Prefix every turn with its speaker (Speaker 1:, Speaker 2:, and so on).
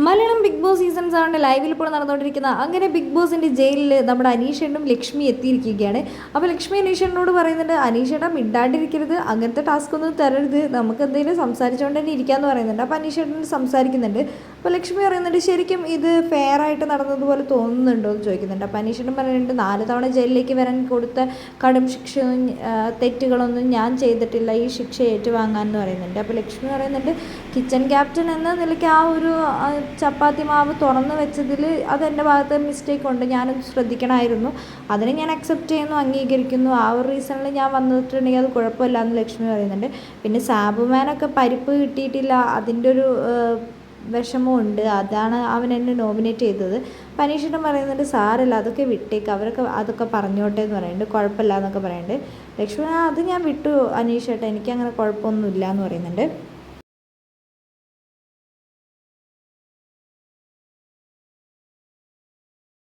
Speaker 1: Malayalam big boss season സെവന്റെ ലൈവിൽ ഇപ്പോൾ നടന്നുകൊണ്ടിരിക്കുന്ന അങ്ങനെ ബിഗ് ബോസിന്റെ ജയിലിൽ നമ്മുടെ അനീഷേണ്ടും ലക്ഷ്മി എത്തിയിരിക്കുകയാണ്. അപ്പോൾ ലക്ഷ്മി അനീഷേട്ടനോട് പറയുന്നുണ്ട് അനീഷേട്ട മിണ്ടാണ്ടിരിക്കരുത്. അങ്ങനത്തെ ടാസ്ക് ഒന്നും തരരുത്. നമുക്ക് എന്തെങ്കിലും സംസാരിച്ചുകൊണ്ട് തന്നെ ഇരിക്കാമെന്ന് പറയുന്നുണ്ട്. അപ്പോൾ അനീഷേട്ടൻ സംസാരിക്കുന്നുണ്ട്. അപ്പോൾ ലക്ഷ്മി പറയുന്നുണ്ട് ശരിക്കും ഇത് ഫെയർ ആയിട്ട് നടന്നതുപോലെ തോന്നുന്നുണ്ടോ എന്ന് ചോദിക്കുന്നുണ്ട്. അപ്പോൾ അനീഷേട്ടൻ പറയുന്നുണ്ട് നാല് തവണ ജയിലിലേക്ക് വരാൻ കൊടുത്ത കടും ശിക്ഷയും തെറ്റുകളൊന്നും ഞാൻ ചെയ്തിട്ടില്ല. ഈ ശിക്ഷ ഏറ്റുവാങ്ങാൻ എന്ന് പറയുന്നുണ്ട്. അപ്പോൾ ലക്ഷ്മി പറയുന്നുണ്ട് കിച്ചൺ ക്യാപ്റ്റൻ എന്ന നിലയ്ക്ക് ആ ഒരു ചപ്പാത്തി മാവ് തുറന്ന് വെച്ചതിൽ അതെന്റെ ഭാഗത്ത് മിസ്റ്റേക്ക് ഉണ്ട്. ഞാനത് ശ്രദ്ധിക്കണമായിരുന്നു. അതിനെ ഞാൻ അക്സെപ്റ്റ് ചെയ്യുന്നു അംഗീകരിക്കുന്നു. ആ ഒരു റീസണിൽ ഞാൻ വന്നിട്ടുണ്ടെങ്കിൽ അത് കുഴപ്പമില്ല എന്ന് ലക്ഷ്മി പറയുന്നുണ്ട്. പിന്നെ സാബുമാനൊക്കെ പരിപ്പ് കിട്ടിയിട്ടില്ല അതിന്റെ ഒരു വിഷമമുണ്ട് അതാണ് അവൻ എന്നെ നോമിനേറ്റ് ചെയ്തത്. പനീഷിനും പറയുന്നുണ്ട് സാറില്ല അതൊക്കെ വിട്ടേക്ക്. അവരൊക്കെ അതൊക്കെ പറഞ്ഞോട്ടെ എന്ന് പറയുന്നുണ്ട്. കുഴപ്പമില്ല എന്നൊക്കെ പറയുന്നുണ്ട്. ലക്ഷ്മി അത് ഞാൻ വിട്ടു അനീഷ് അനീഷേട്ടാ. എനിക്കങ്ങനെ കുഴപ്പമൊന്നുമില്ല എന്ന് പറയുന്നുണ്ട്.